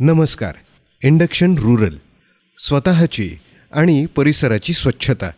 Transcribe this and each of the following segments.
नमस्कार. Induction rural स्वतःची आणि परिसराची स्वच्छता.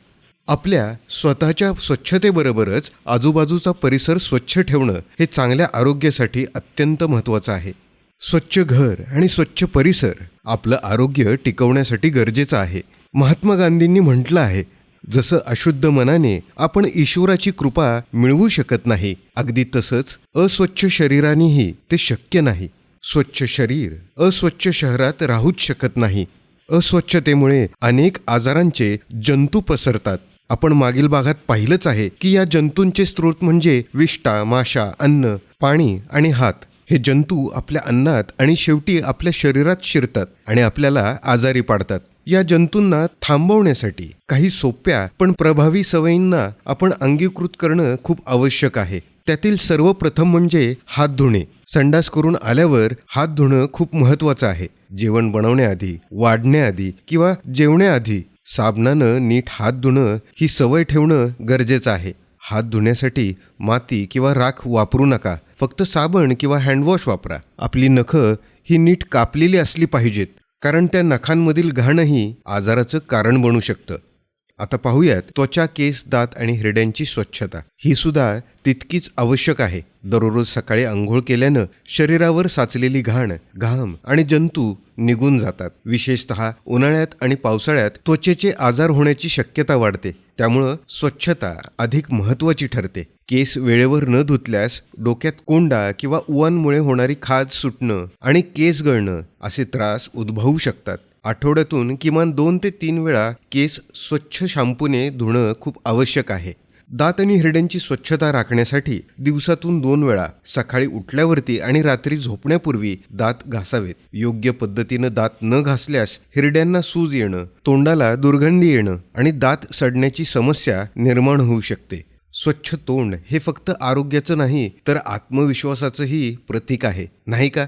आपल्या स्वतःच्या स्वच्छतेबरोबरच आजूबाजूचा परिसर स्वच्छ ठेवणं हे चांगल्या आरोग्यासाठी अत्यंत महत्त्वाचं आहे. स्वच्छ घर आणि स्वच्छ परिसर आपलं आरोग्य टिकवण्यासाठी गरजेचं आहे. महात्मा गांधींनी म्हटलं आहे जसं अशुद्ध मनाने आपण ईश्वराची कृपा मिळवू शकत नाही अगदी तसंच अस्वच्छ शरीरानेही ते शक्य नाही. स्वच्छ शरीर अस्वच्छ शहरात राहूच शकत नाही. अस्वच्छतेमुळे अनेक आजारांचे जंतू पसरतात. आपण मागील भागात पाहिलंच आहे की या जंतूंचे स्रोत म्हणजे विष्टा माशा अन्न पाणी आणि हात. हे जंतू आपल्या अन्नात आणि शेवटी आपल्या शरीरात शिरतात आणि आपल्याला आजारी पाडतात. या जंतूंना थांबवण्यासाठी काही सोप्या पण प्रभावी सवयींना आपण अंगीकृत करणं खूप आवश्यक आहे. त्यातील सर्वप्रथम म्हणजे हात धुणे. संडास करून आल्यावर हात धुणं खूप महत्त्वाचं आहे. जेवण बनवण्याआधी वाढण्याआधी किंवा जेवण्याआधी साबणानं नीट हात धुणं ही सवय ठेवणं गरजेचं आहे. हात धुण्यासाठी माती किंवा राख वापरू नका. फक्त साबण किंवा हँडवॉश वापरा. आपली नखं ही नीट कापलेली असली पाहिजेत. कारण त्या नखांमधील घाणही आजाराचं कारण बनू शकतं. आता पाहूयात त्वचा केस दात आणि हिरड्यांची स्वच्छता. ही सुद्धा तितकीच आवश्यक आहे. दररोज सकाळी आंघोळ केल्यानं शरीरावर साचलेली घाण घाम आणि जंतू निघून जातात. विशेषतः उन्हाळ्यात आणि पावसाळ्यात त्वचेचे आजार होण्याची शक्यता वाढते. त्यामुळं स्वच्छता अधिक महत्त्वाची ठरते. केस वेळेवर न धुतल्यास डोक्यात कोंडा किंवा उवांमुळे होणारी खाज सुटणं आणि केस गळणं असे त्रास उद्भवू शकतात. आठवड्यातून किमान दोन ते तीन वेळा केस स्वच्छ शॅम्पूने धुणं खूप आवश्यक आहे. दात आणि हिरड्यांची स्वच्छता राखण्यासाठी दिवसातून दोन वेळा सकाळी उठल्यावरती आणि रात्री झोपण्यापूर्वी दात घासावेत. योग्य पद्धतीनं दात न घासल्यास हिरड्यांना सूज येणं तोंडाला दुर्गंधी येणं आणि दात सडण्याची समस्या निर्माण होऊ शकते. स्वच्छ तोंड हे फक्त आरोग्याचं नाही तर आत्मविश्वासाचंही प्रतीक आहे. नाही का?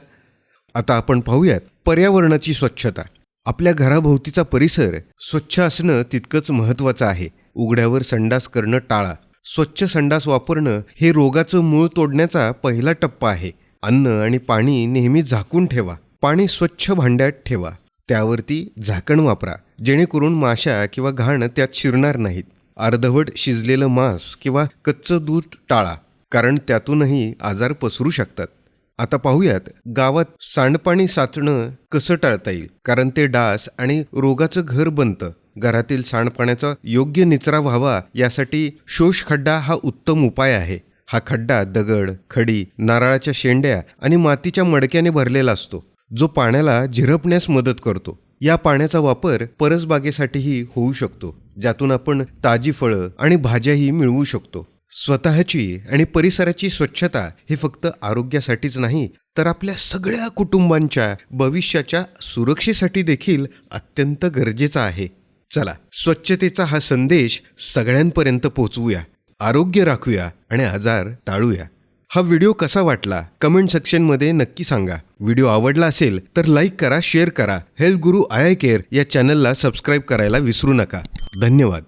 आता आपण पाहूयात पर्यावरणाची स्वच्छता. आपल्या घराभोवतीचा परिसर स्वच्छ असणं तितकंच महत्त्वाचं आहे. उघड्यावर संडास करणं टाळा. स्वच्छ संडास वापरणं हे रोगाचं मूळ तोडण्याचा पहिला टप्पा आहे. अन्न आणि पाणी नेहमी झाकून ठेवा. पाणी स्वच्छ भांड्यात ठेवा. त्यावरती झाकण वापरा. जेणेकरून माशा किंवा घाण त्यात शिरणार नाहीत. अर्धवट शिजलेलं मांस किंवा कच्चं दूध टाळा. कारण त्यातूनही आजार पसरू शकतात. आता पाहूयात गावात सांडपाणी साचणं कसं टाळता येईल? कारण ते डास आणि रोगाचं घर बनतं. घरातील सांडपाण्याचा योग्य निचरा व्हावा यासाठी शोष खड्डा हा उत्तम उपाय आहे. हा खड्डा दगड खडी नारळाच्या शेंड्या आणि मातीच्या मडक्याने भरलेला असतो. जो पाण्याला झिरपण्यास मदत करतो. या पाण्याचा वापर परसबागेसाठीही होऊ शकतो ज्यातून आपण ताजी फळं आणि भाज्याही मिळवू शकतो. स्वतःची आणि परिसराची स्वच्छता हे फक्त आरोग्यासाठीच नाही तर आपल्या सगळ्या कुटुंबांच्या भविष्याच्या सुरक्षेसाठी देखील अत्यंत गरजेचा आहे. चला स्वच्छतेचा हा संदेश सगळ्यांपर्यंत पोचवूया आरोग्य राखूया आणि आजार टाळूया. हा व्हिडिओ कसा वाटला कमेंट सेक्शनमध्ये नक्की सांगा. व्हिडिओ आवडला असेल तर लाईक करा शेअर करा. Health Guru I I care या चॅनलला सबस्क्राईब करायला विसरू नका. धन्यवाद.